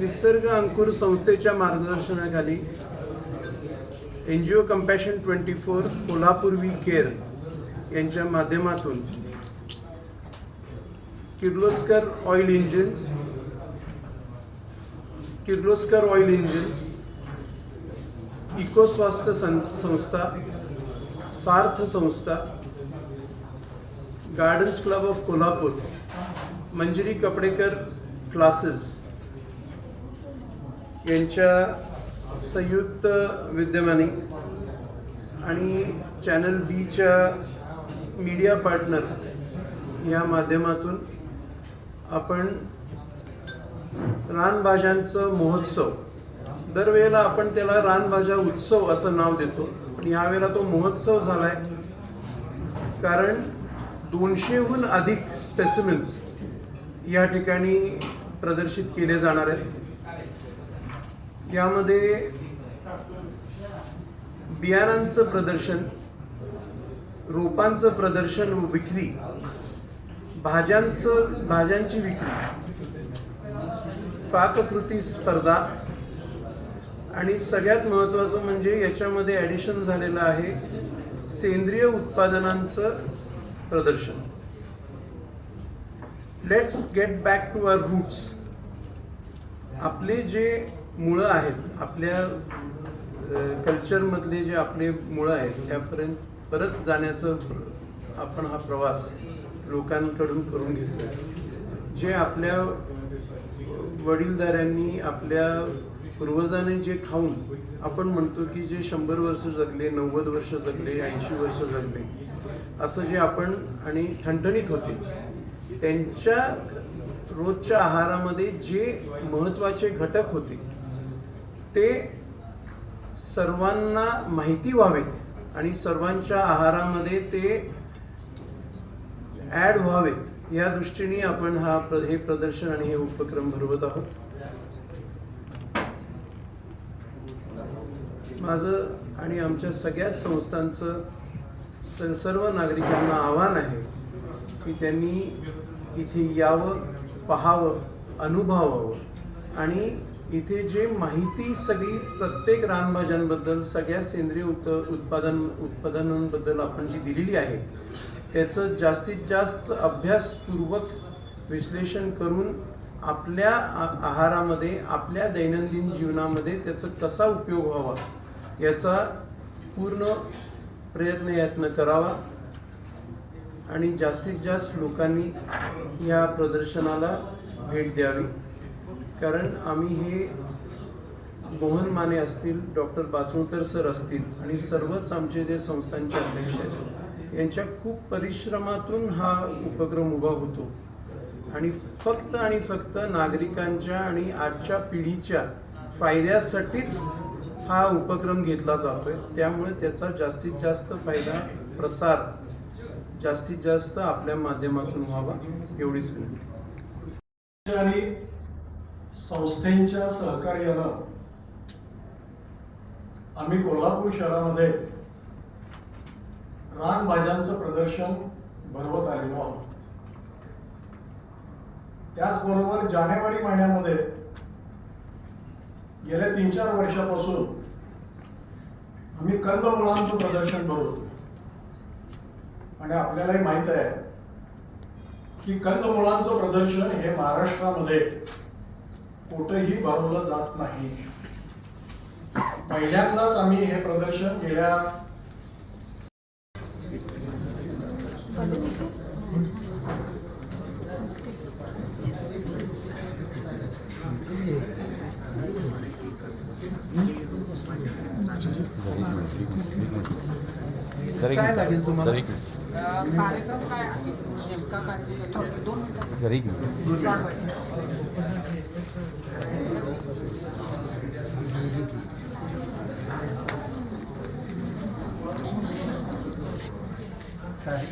निसर्ग अंकुर संस्थेच्या मार्गदर्शनाखाली N G O compassion twenty four Kolhapur we care यांच्या माध्यमातून Kirloskar oil engines Kirloskar oil engines Ecoswasthya सं संस्था सार्थ संस्था gardens club of Kolhapur Manjiri Kapadekar classes यांच्या संयुक्त विद्यमाने आणि चॅनल बीच्या मीडिया पार्टनर या माध्यमातून आपण रानभाज्यांचं महोत्सव दरवेळेला आपण त्याला रानभाज्या उत्सव असं नाव देतो पण यावेळेला तो महोत्सव झाला आहे कारण दोनशेहून अधिक स्पेसिमेन्स या ठिकाणी प्रदर्शित केले जाणार आहेत. यामध्ये बियाणांचं प्रदर्शन रोपांचं प्रदर्शन व विक्री भाज्यांचं भाज्यांची विक्री पाककृती स्पर्धा आणि सगळ्यात महत्त्वाचं म्हणजे याच्यामध्ये ॲडिशन झालेलं आहे सेंद्रिय उत्पादनांचं प्रदर्शन. Let's get back to our roots आपले जे मुळं आहेत. आपल्या कल्चरमधले जे आपले मुळं आहेत त्यापर्यंत परत जाण्याचं आपण हा प्रवास लोकांकडून करून घेतो जे आपल्या वडीलधाऱ्यांनी आपल्या पूर्वजांनी जे खाऊन आपण म्हणतो की जे शंभर वर्ष जगले नव्वद वर्ष जगले ऐंशी वर्ष जगले असं जे आपण आणि ठणठणीत होते त्यांच्या रोजच्या आहारामध्ये जे महत्त्वाचे घटक होते ते सर्वांना माहिती व्हावेत आणि सर्वांच्या आहारामध्ये ते ॲड व्हावेत. या दृष्टीने आपण हा प्र हे प्रदर्शन आणि हे उपक्रम भरवत आहोत. माझं आणि आमच्या सगळ्याच संस्थांचं स सर्व नागरिकांना आव्हान आहे की त्यांनी इथे यावं पाहावं अनुभवावं आणि इथे जे माहिती सगळी प्रत्येक रानभाज्यांबद्दल सगळ्या सेंद्रिय उत उत्पादन उत्पादनांबद्दल आपण जी दिलेली आहे त्याचं जास्तीत जास्त अभ्यासपूर्वक विश्लेषण करून आपल्या आहारामध्ये आपल्या दैनंदिन जीवनामध्ये त्याचा कसा उपयोग व्हावा याचा पूर्ण प्रयत्न यत्न करावा आणि जास्तीत जास्त लोकांनी या प्रदर्शनाला भेट द्यावी. कारण आम्ही हे मोहन माने असतील डॉक्टर बाचुळकर सर असतील आणि सर्वच आमचे जे संस्थांचे अध्यक्ष आहेत यांच्या खूप परिश्रमातून हा उपक्रम उभा होतो. आणि फक्त आणि फक्त नागरिकांच्या आणि आजच्या पिढीच्या फायद्यासाठीच हा उपक्रम घेतला जातोय. त्यामुळे त्याचा जास्तीत जास्त फायदा प्रसार जास्तीत जास्त आपल्या माध्यमातून व्हावा एवढीच विनंती. संस्थेच्या सहकार्यानं आम्ही कोल्हापूर शहरामध्ये रानभाज्यांचं प्रदर्शन भरवत आलेलो आहोत. त्याचबरोबर जानेवारी महिन्यामध्ये गेल्या तीन चार वर्षापासून आम्ही कंदमुळांचं प्रदर्शन भरवतो. आणि आपल्यालाही माहीत आहे की कंदमुळांचं प्रदर्शन हे महाराष्ट्रामध्ये कुठेही भरवलं जात नाही. पहिल्यांदाच आम्ही हे प्रदर्शन गेल्या काय लागेल तुम्हाला? कार्यक्रम घरी घेऊ काय